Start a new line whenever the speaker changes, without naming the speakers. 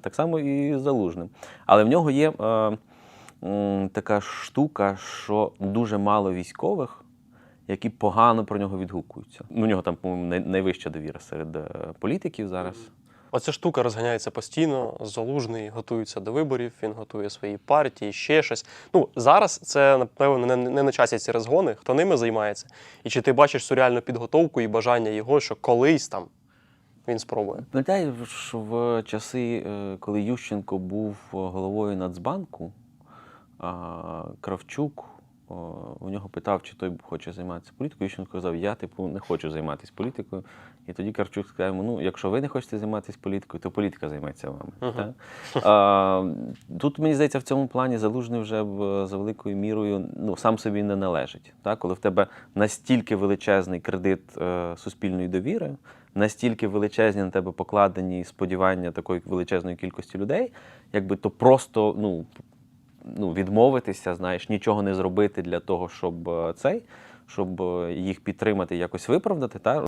так само і з залужним. Але в нього є е, м, така штука, що дуже мало військових, які погано про нього відгукуються. У нього там, по-моєму, найвища довіра серед е, політиків зараз.
Оця штука розганяється постійно. Залужний готується до виборів, він готує свої партії, ще щось. Ну зараз це напевно не, не на часі ці розгони. Хто ними займається? І чи ти бачиш цю реальну підготовку і бажання його, що колись там він спробує?
Пам'ятаєш, в часи, е, коли Ющенко був головою Нацбанку, Кравчук о, у нього питав, чи той хоче займатися політикою. Ющенко сказав, я типу не хочу займатися політикою. І тоді Кравчук сказав йому, ну, якщо ви не хочете займатися політикою, то політика займеться вами.
Мгм.
Так? А, тут, мені здається, в цьому плані залужний вже за великою мірою ну, сам собі не належить. Так? Коли в тебе настільки величезний кредит е, суспільної довіри, настільки величезні на тебе покладені сподівання такої величезної кількості людей, якби то просто ну, ну, відмовитися, знаєш, нічого не зробити для того, щоб е, цей, щоб е, їх підтримати, якось виправдати. Та?